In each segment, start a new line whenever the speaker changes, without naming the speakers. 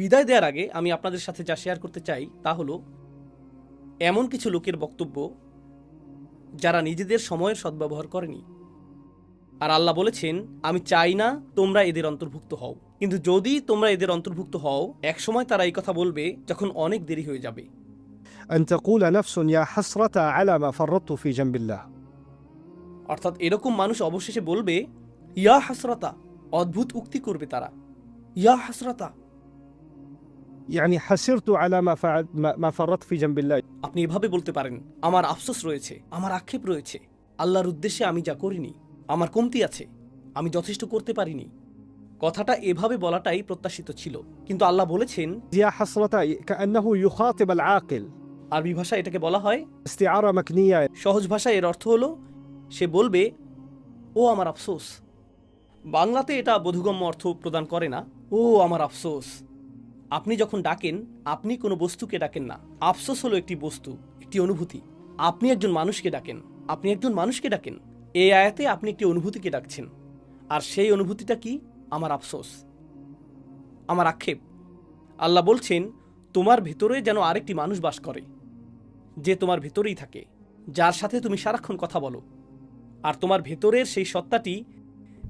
বিদায় দেওয়ার আগে আমি আপনাদের সাথে যা শেয়ার করতে চাই তা হলো এমন কিছু লোকের বক্তব্য যারা নিজেদের সময়ের সদ্ব্যবহার করেনি আর আল্লাহ বলেছেন আমি চাই না তোমরা এদের অন্তর্ভুক্ত হও কিন্তু যদি তোমরা এদের অন্তর্ভুক্ত হও একসময় তারা এই কথা বলবে যখন অনেক দেরি হয়ে যাবে
أن تقول نفس يا حسرة على ما فرطت في جنب الله
অর্থাৎ এরকম মানুষ অবশেষে বলবে ইয়া হাসরাতা অদ্ভুত উক্তি করবে তারা ইয়া হাসরাতা
ইয়ানি হাসিরতু আলা মা ফারাত ফি জাম্বিল্লাহ
আপনি এভাবে বলতে পারেন আমার আফসোস রয়েছে আমার আক্ষেপ রয়েছে। আল্লাহর উদ্দেশ্যে আমি যা করিনি আমার কমতি আছে আমি যথেষ্ট করতে পারিনি। কথাটা এভাবে বলাটাই প্রত্যাশিত ছিল কিন্তু আল্লাহ বলেছেন
জিয়া হাসরাতা কান্নাহু ইউখাতিব আল আকিল
আরবি ভাষায় এটাকে বলা হয়
ইস্তিআরা মাকনিয়া
সহজ ভাষায় এর অর্থ হলো সে বলবে ও আমার আফসোস। বাংলাতে এটা বোধগম্য অর্থ প্রদান করে না ও আমার আফসোস। আপনি যখন ডাকেন, আপনি কোনো বস্তুকে ডাকেন না। আফসোস হলো একটি বস্তু, একটি অনুভূতি। আপনি একজন মানুষকে ডাকেন, আপনি একজন মানুষকে ডাকেন। এই আয়াতে আপনি একটি অনুভূতিকে ডাকছেন। আর সেই অনুভূতিটা কি? আমার আফসোস। আমার আক্ষেপ। আল্লাহ বলছেন, তোমার ভেতরে যেন আরেকটি মানুষ বাস করে, যে তোমার ভেতরেই থাকে, যার সাথে তুমি সারাক্ষণ কথা বলো। আর তোমার ভেতরের সেই সত্তাটি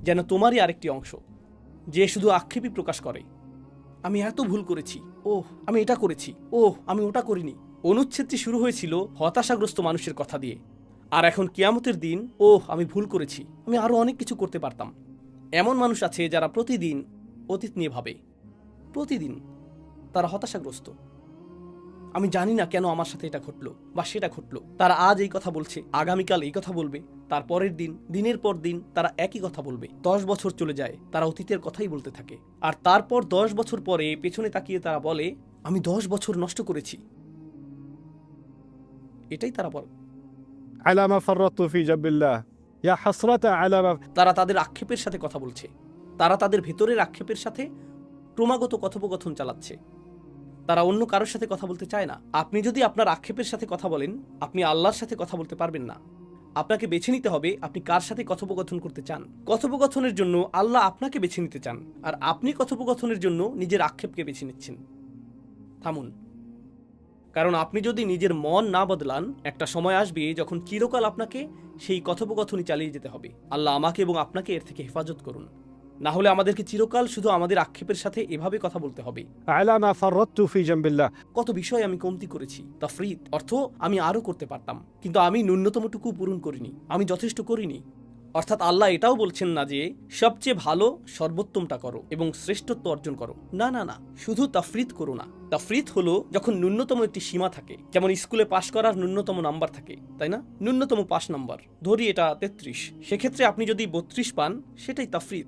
যেন তোমারই আরেকটি অংশ, যে শুধু আক্ষেপই প্রকাশ করে। আমি এত ভুল করেছি। ওহ আমি এটা করেছি। ওহ। আমি ওটা করিনি। অনুচ্ছেদটি শুরু হয়েছিল হতাশাগ্রস্ত মানুষের কথা দিয়ে। আর এখন কিয়ামতের দিন ওহ আমি ভুল করেছি। আমি আরও অনেক কিছু করতে পারতাম। এমন মানুষ আছে যারা প্রতিদিন অতীত নিয়ে ভাবে। প্রতিদিন তারা হতাশাগ্রস্ত। আমি জানি না কেন আমার সাথে এটা ঘটলো বা সেটা ঘটলো। তারা আজ এই কথা বলছে আগামীকাল এই কথা বলবে তার পরের দিন দিনের পর দিন তারা একই কথা বলবে। দশ বছর চলে যায় তারা অতীতের কথাই বলতে থাকে। আর তারপর দশ বছর পরে পেছনে তাকিয়ে তারা বলে আমি দশ বছর নষ্ট করেছি। এটাই তারা বলে।
ইয়া
তারা তাদের আক্ষেপের সাথে কথা বলছে। তারা তাদের ভেতরের আক্ষেপের সাথে ক্রমাগত কথোপকথন চালাচ্ছে। তারা অন্য কারোর সাথে কথা বলতে চায় না। আপনি যদি আপনার আক্ষেপের সাথে কথা বলেন, আপনি আল্লাহর সাথে কথা বলতে পারবেন না। আপনাকে বেছে নিতে হবে আপনি কার সাথে কথোপকথন করতে চান। কথোপকথনের জন্য আল্লাহ আপনাকে বেছে নিতে চান, আর আপনি কথোপকথনের জন্য নিজের আক্ষেপকে বেছে নিচ্ছেন। থামুন। কারণ আপনি যদি নিজের মন না বদলান, একটা সময় আসবে যখন চিরকাল আপনাকে সেই কথোপকথনই চালিয়ে যেতে হবে। আল্লাহ আমাকে এবং আপনাকে এর থেকে হেফাজত করুন। না হলে আমাদেরকে চিরকাল শুধু আমাদের আক্ষেপের সাথে এভাবে কথা বলতে হবে। কত বিষয় আমি কমতি করেছি। তাফরিদ অর্থ আমি আরও করতে পারতাম। কিন্তু আমি ন্যূনতমটুকু পূরণ করিনি। আমি যথেষ্ট করিনি। অর্থাৎ আল্লাহ এটাও বলছেন না যে সবচেয়ে ভালো সর্বোত্তমটা করো এবং শ্রেষ্ঠত্ব অর্জন করো। না না না শুধু তাফরিত করো না। তাফরিত হলো যখন ন্যূনতম একটি সীমা থাকে। যেমন স্কুলে পাশ করার ন্যূনতম নাম্বার থাকে তাই না? ন্যূনতম পাশ নাম্বার। ধরি এটা তেত্রিশ। সেক্ষেত্রে আপনি যদি বত্রিশ পান সেটাই তাফরিত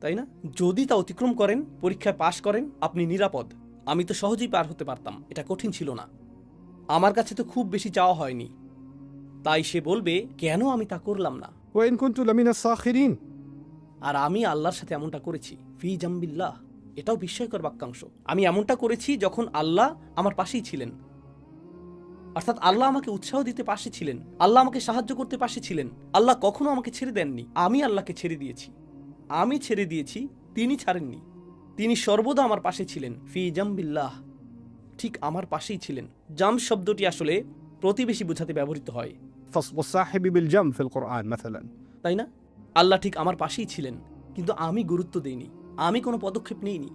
তাই না? যদি তা অতিক্রম করেন পরীক্ষায় পাশ করেন আপনি নিরাপদ। আমি তো সহজেই পার হতে পারতাম এটা কঠিন ছিল না। আমার কাছে তো খুব বেশি চাওয়া হয়নি। তাই সে বলবে কেন আমি তা করলাম না? আর আমি আল্লাহর সাথে এমনটা করেছি ফি জাম্বিল্লাহ। এটাও বিস্ময়কর বাক্যাংশ। আমি এমনটা করেছি যখন আল্লাহ আমার পাশেই ছিলেন। অর্থাৎ আল্লাহ আমাকে উৎসাহ দিতে পাশে ছিলেন। আল্লাহ আমাকে সাহায্য করতে পাশে ছিলেন। আল্লাহ কখনো আমাকে ছেড়ে দেননি। আমি আল্লাহকে ছেড়ে দিয়েছি। আমি ছেড়ে দিয়েছি তিনি ছাড়েননি। তিনি সর্বদা আমার পাশে ছিলেন ফি জাম্বিল্লাহ। ঠিক আমার পাশেই ছিলেন। জাম শব্দটি আসলে প্রতিবেশী বোঝাতে ব্যবহৃত হয়। তাই না? আল্লাহ ঠিক আমার পাশেই ছিলেন কিন্তু আমি গুরুত্ব দিইনি। আমি কোনো পদক্ষেপ নিইনি।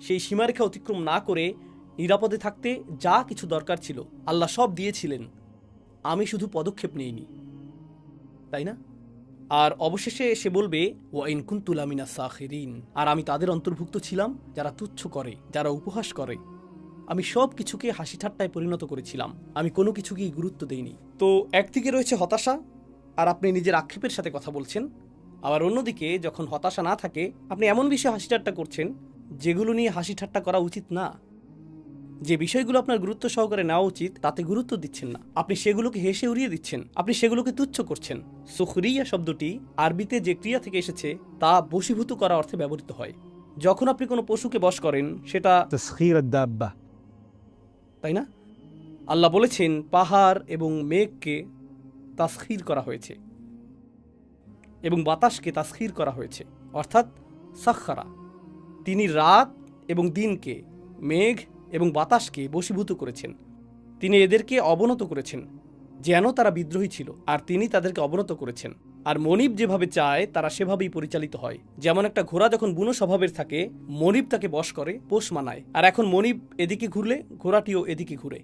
সেই সীমারেখা অতিক্রম না করে নিরাপদে থাকতে যা কিছু দরকার ছিল আল্লাহ সব দিয়েছিলেন। আমি শুধু পদক্ষেপ নিইনি। তাই না? আর অবশেষে সে বলবে ওয়াইন কুন্তুলামিনা সাখিরিন। আর আমি তাদের অন্তর্ভুক্ত ছিলাম, যারা তুচ্ছ করে, যারা উপহাস করে। আমি সব কিছুকে হাসি ঠাট্টায় পরিণত করেছিলাম। আমি কোনো কিছুকেই গুরুত্ব দেইনি। তো একদিকে রয়েছে হতাশা, আর আপনি নিজের আক্ষেপের সাথে কথা বলছেন। আবার অন্যদিকে, যখন হতাশা না থাকে, আপনি এমন বিষয়ে হাসি ঠাট্টা করছেন, যেগুলো নিয়ে হাসি ঠাট্টা করা উচিত না। যে বিষয়গুলো আপনার গুরুত্ব সহকারে নেওয়া উচিত তাতে গুরুত্ব দিচ্ছেন না। আপনি সেগুলোকে হেসে উড়িয়ে দিচ্ছেন। আপনি সেগুলোকে তুচ্ছ করছেন। সুখরিয়া শব্দটি আরবিতে যে ক্রিয়া থেকে এসেছে তা বশীভূত করা অর্থে ব্যবহৃত হয়। যখন আপনি কোনো পশুকে বশ করেন সেটা তাই না? আল্লাহ বলেছেন পাহাড় এবং মেঘকে তাস্খির করা হয়েছে এবং বাতাসকে তাস্খির করা হয়েছে। অর্থাৎ সাক্ষারা। তিনি রাত এবং দিনকে মেঘ এবং বাতাসকে বশীভূত করেছেন। তিনি এদেরকে অবনত করেছেন, যেন তারা বিদ্রোহী ছিল, আর তিনি তাদেরকে অবনত করেছেন। আর মনিব যেভাবে চায়, তারা সেভাবেই পরিচালিত হয়। যেমন একটা ঘোড়া যখন বুনো স্বভাবের থাকে, মনিব তাকে বশ করে, পোষ মানায়। আর এখন মনিব এদিকে ঘুরলে, ঘোড়াটিও এদিকে ঘুরে।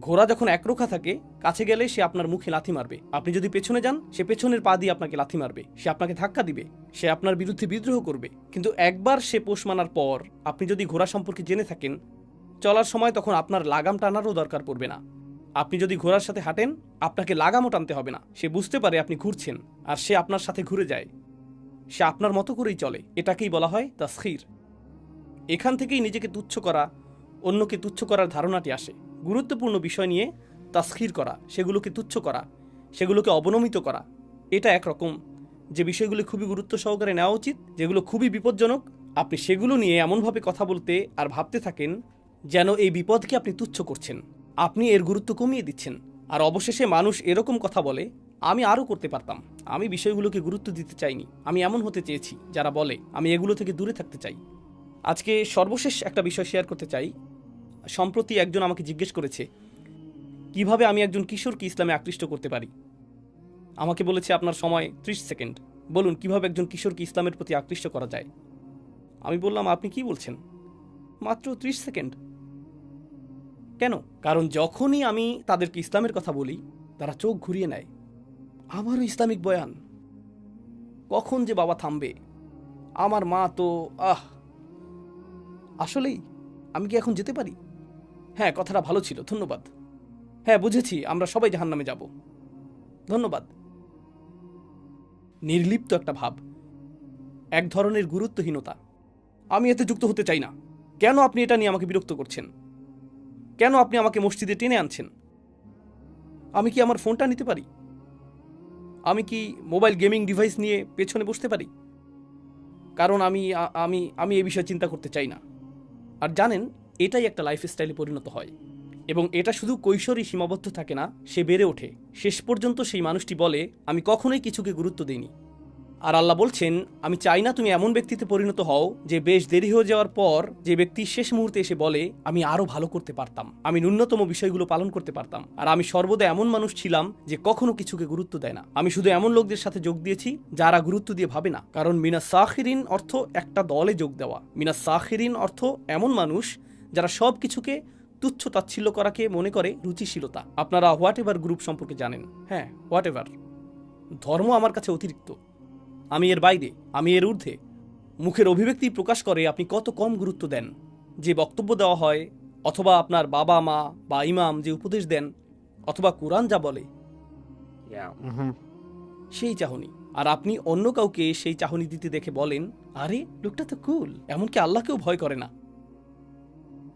ঘোড়া যখন একরোখা থাকে, কাছে গেলে সে আপনার মুখে লাথি মারবে। আপনি যদি পেছনে যান, সে পেছনের পা দিয়ে আপনাকে লাথি মারবে। সে আপনাকে ধাক্কা দিবে। সে আপনার বিরুদ্ধে বিদ্রোহ করবে। কিন্তু একবার সে পোষ মানার পর, আপনি যদি ঘোড়া সম্পর্কে জেনে থাকেন চলার সময় তখন আপনার লাগাম টানারও দরকার পড়বে না। আপনি যদি ঘোড়ার সাথে হাঁটেন, আপনাকে লাগামও টানতে হবে না। সে বুঝতে পারে আপনি ঘুরছেন, আর সে আপনার সাথে ঘুরে যায়। সে আপনার মতো করেই চলে, এটাকেই বলা হয় তাস্খির। এখান থেকেই নিজেকে তুচ্ছ করা, অন্যকে তুচ্ছ করার ধারণাটি আসে। গুরুত্বপূর্ণ বিষয় নিয়ে তাস্খির করা, সেগুলোকে তুচ্ছ করা, সেগুলোকে অবনমিত করা, এটা একরকম। যে বিষয়গুলি খুবই গুরুত্ব সহকারে নেওয়া উচিত, যেগুলো খুবই বিপজ্জনক, আপনি সেগুলো নিয়ে এমনভাবে কথা বলতে আর ভাবতে থাকেন যেন এই বিপদকে আপনি তুচ্ছ করছেন। আপনি এর গুরুত্ব কমিয়ে দিচ্ছেন। আর অবশেষে মানুষ এরকম কথা বলে, আমি আরও করতে পারতাম। আমি বিষয়গুলোকে গুরুত্ব দিতে চাইনি। আমি এমন হতে চেয়েছি, যারা বলে, আমি এগুলো থেকে দূরে থাকতে চাই। আজকে সর্বশেষ একটা বিষয় শেয়ার করতে চাই। সম্প্রতি একজন আমাকে জিজ্ঞেস করেছে, কীভাবে আমি একজন কিশোরকে ইসলামে আকৃষ্ট করতে পারি? আমাকে বলেছে, আপনার সময় ত্রিশ সেকেন্ড। বলুন, কীভাবে একজন কিশোরকে ইসলামের প্রতি আকৃষ্ট করা যায়? আমি বললাম, আপনি কি বলছেন? মাত্র ত্রিশ সেকেন্ড। কেন? কারণ যখনই আমি তাদেরকে ইসলামের কথা বলি, তারা চোখ ঘুরিয়ে নেয়। আমারও ইসলামিক বয়ান। কখন যে বাবা থামবে? আমার মা তো, আহ! আসলেই, আমি কি এখন যেতে পারি? হ্যাঁ কথাটা ভালো ছিল, ধন্যবাদ। হ্যাঁ বুঝেছি, আমরা সবাই জাহান্নামে যাব। ধন্যবাদ। নির্লিপ্ত একটা ভাব। এক ধরনের গুরুত্বহীনতা। আমি এতে যুক্ত হতে চাই না। কেন আপনি এটা নিয়ে আমাকে বিরক্ত করছেন? কেন আপনি আমাকে মসজিদে টেনে আনছেন? আমি কি আমার ফোনটা নিতে পারি? আমি কি মোবাইল গেমিং ডিভাইস নিয়ে পেছনে বসতে পারি? কারণ আমি আমি আমি এ বিষয়ে চিন্তা করতে চাই না। আর জানেন, এটাই একটা লাইফস্টাইলে পরিণত হয়। এবং এটা শুধু কৈশোরই সীমাবদ্ধ থাকে না, সে বেড়ে ওঠে। শেষ পর্যন্ত সেই মানুষটি বলে, আমি কখনোই কিছুকে গুরুত্ব দিইনি। আর আল্লাহ বলছেন, আমি চাই না তুমি এমন ব্যক্তিতে পরিণত হও যে বেশ দেরি হয়ে যাওয়ার পর যে ব্যক্তি শেষ মুহূর্তে এসে বলে, আমি আরও ভালো করতে পারতাম, আমি ন্যূনতম বিষয়গুলো পালন করতে পারতাম, আর আমি সর্বদা এমন মানুষ ছিলাম যে কখনো কিছুকে গুরুত্ব দেয় না। আমি শুধু এমন লোকদের সাথে যোগ দিয়েছি যারা গুরুত্ব দিয়ে ভাবে না। কারণ মিনা সাখিরিন অর্থ একটা দলে যোগ দেওয়া। মিনা সাখিরিন অর্থ এমন মানুষ যারা সব কিছুকে তুচ্ছ তাচ্ছিল্য করাকে মনে করে রুচিশীলতা। আপনারা হোয়াট এভার গ্রুপ সম্পর্কে জানেন? হ্যাঁ হোয়াট এভার। ধর্ম আমার কাছে অতিরিক্ত। আমি এর বাইরে আমি এর ঊর্ধ্বে। মুখের অভিব্যক্তি প্রকাশ করে আপনি কত কম গুরুত্ব দেন। যে বক্তব্য দেওয়া হয় অথবা আপনার বাবা মা বা ইমাম যে উপদেশ দেন অথবা কোরআন যা বলে. সেই চাহনি। আর আপনি অন্য কাউকে সেই চাহনি দিতে দেখে বলেন আরে লোকটা তো কুল এমনকি আল্লাহকেও ভয় করে না।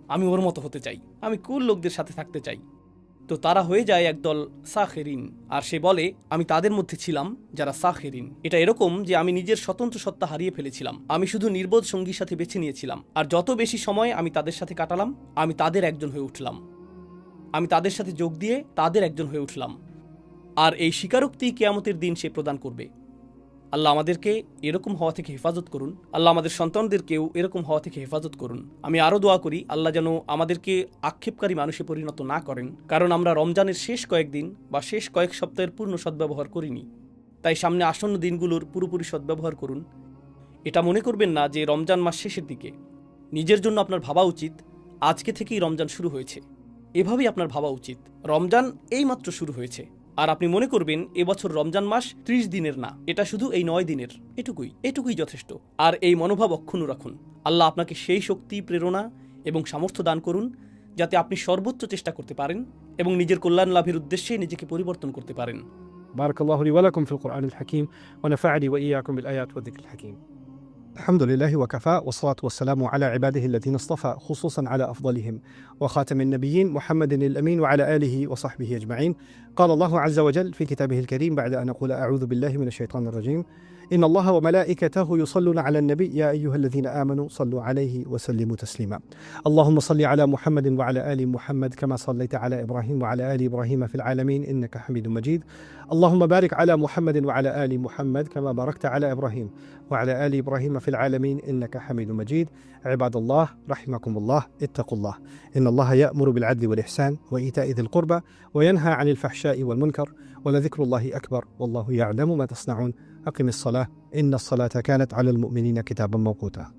আমি ওর মতো হতে চাই। আমি কুল লোকদের সাথে থাকতে চাই। তো তারা হয়ে যায় একদল সাহেরিন আর সে বলে, আমি তাদের মধ্যে ছিলাম যারা সাহেরিন এটা এরকম যে আমি নিজের স্বতন্ত্র সত্তা হারিয়ে ফেলেছিলাম। আমি শুধু নির্বোধ সঙ্গীর সাথে বেছে নিয়েছিলাম। আর যত বেশি সময় আমি তাদের সাথে কাটালাম, আমি তাদের একজন হয়ে উঠলাম। আমি তাদের সাথে যোগ দিয়ে তাদের একজন হয়ে উঠলাম। আর এই স্বীকারোক্তি কেয়ামতের দিন সে প্রদান করবে। আল্লাহ আমাদেরকে এরকম হওয়া থেকে হেফাজত করুন। আল্লাহ আমাদের সন্তানদেরকেও এরকম হওয়া থেকে হেফাজত করুন। আমি আরও দোয়া করি, আল্লাহ যেন আমাদেরকে আক্ষেপকারী মানুষে পরিণত না করেন। কারণ আমরা রমজানের শেষ কয়েকদিন বা শেষ কয়েক সপ্তাহের পূর্ণ সদ্ব্যবহার করিনি। তাই সামনে আসন্ন দিনগুলোর পুরোপুরি সদ্ব্যবহার করুন। এটা মনে করবেন না যে রমজান মাস শেষের দিকে। নিজের জন্য আপনার ভাবা উচিত, আজকে থেকেই রমজান শুরু হয়েছে। এভাবেই আপনার ভাবা উচিত। রমজান এইমাত্র শুরু হয়েছে। আর আপনি মনে করবেন এবছর রমজান মাস ত্রিশ দিনের না, এটা শুধু এই নয় দিনের। এটুকুই এটুকুই যথেষ্ট। আর এই মনোভাব অক্ষুণ্ণ রাখুন। আল্লাহ আপনাকে সেই শক্তি, প্রেরণা এবং সামর্থ্য দান করুন, যাতে আপনি সর্বোচ্চ চেষ্টা করতে পারেন এবং নিজের কল্যাণ লাভের উদ্দেশ্যে নিজেকে পরিবর্তন করতে পারেন।
বারকাল্লাহ হাকিম হাকিম। الحمد لله وكفى والصلاة والسلام على عباده الذين اصطفى خصوصا على أفضلهم. وخاتم النبيين محمد الأمين وعلى آله وصحبه أجمعين. قال الله عز وجل في كتابه الكريم بعد أن أقول أعوذ بالله من الشيطان الرجيم. إن الله وملائكته يصلون على النبي. يا أيها الذين آمنوا صلوا عليه وسلموا تسليما. اللهم صل على محمد وعلى آل محمد كما صليت على إبراهيم وعلى آل إبراهيم في العالمين إنك حميد مجيد. اللهم بارك على محمد وعلى آل محمد كما باركت على إبراهيم وعلى آل إبراهيم في العالمين إنك حميد مجيد. عباد الله رحمكم الله اتقوا الله. إن الله يأمر بالعدل والإحسان وإيتاء ذي القربى وينهى عن الفحشاء والمنكر ولذكر الله أكبر والله يعلم ما تصنعون. أقم الصلاة. إن الصلاة كانت على المؤمنين كتابا موقوتا.